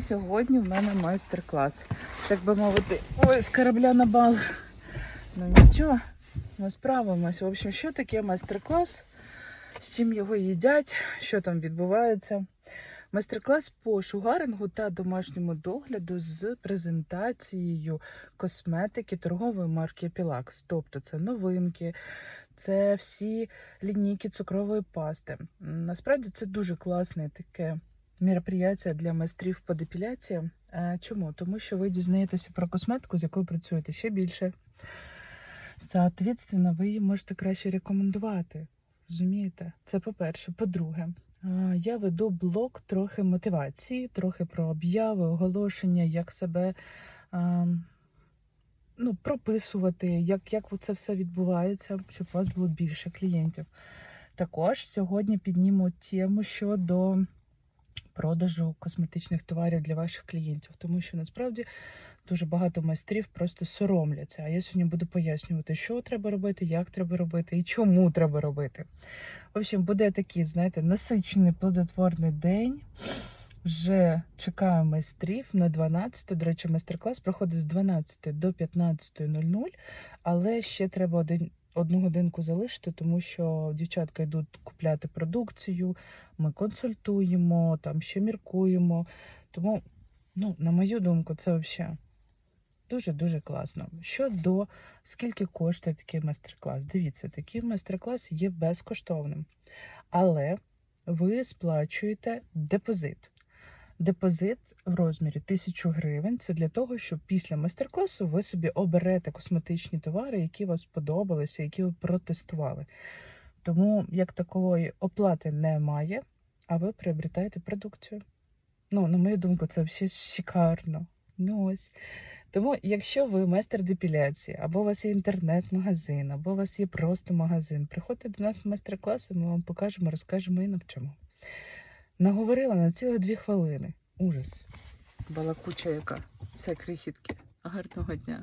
Сьогодні в мене майстер-клас. Так би мовити, ой, з корабля на бал. Ну нічого, ми справимось. В общем, що таке майстер-клас? З чим його їдять, що там відбувається? Майстер-клас по шугарингу та домашньому догляду з презентацією косметики торгової марки Pilax. Тобто це новинки, це всі лінійки цукрової пасти. Насправді це дуже класне таке мероприятие для майстрів по депіляції. Чому? Тому що ви дізнаєтеся про косметику, з якою працюєте ще більше. Соответственно, ви її можете краще рекомендувати. Розумієте? Це по-перше. По-друге, я веду блог трохи мотивації, трохи про обяви, оголошення, як себе ну, прописувати, як, як це все відбувається, щоб у вас було більше клієнтів. Також сьогодні підніму тему щодо продажу косметичних товарів для ваших клієнтів, тому що насправді дуже багато майстрів просто соромляться. А я сьогодні буду пояснювати, що треба робити, як треба робити і чому треба робити. В общем, буде такий, знаєте, насичений плодотворний день. Вже чекаю майстрів на 12. До речі, майстер-клас проходить з 12 до 15.00, але ще треба один, одну годинку залишити, тому що дівчатка йдуть купляти продукцію, ми консультуємо, там ще міркуємо. Тому, ну, на мою думку, це взагалі дуже-дуже класно. Щодо скільки коштує такий майстер-клас, дивіться, такий майстер-клас є безкоштовним, але ви сплачуєте депозит. Депозит в розмірі 1000 гривень. Це для того, щоб після майстер-класу ви собі оберете косметичні товари, які вам сподобалися, які ви протестували. Тому як такової оплати немає, а ви приобретаєте продукцію. Ну, на мою думку, це взагалі шикарно. Ну ось. Тому, якщо ви майстер депіляції, або у вас є інтернет-магазин, або у вас є просто магазин, приходьте до нас на майстер-класи, ми вам покажемо, розкажемо і навчимо. Наговорила на цілих дві хвилини. Ужас. Балакуча яка. Все, крихітки. Гарного дня.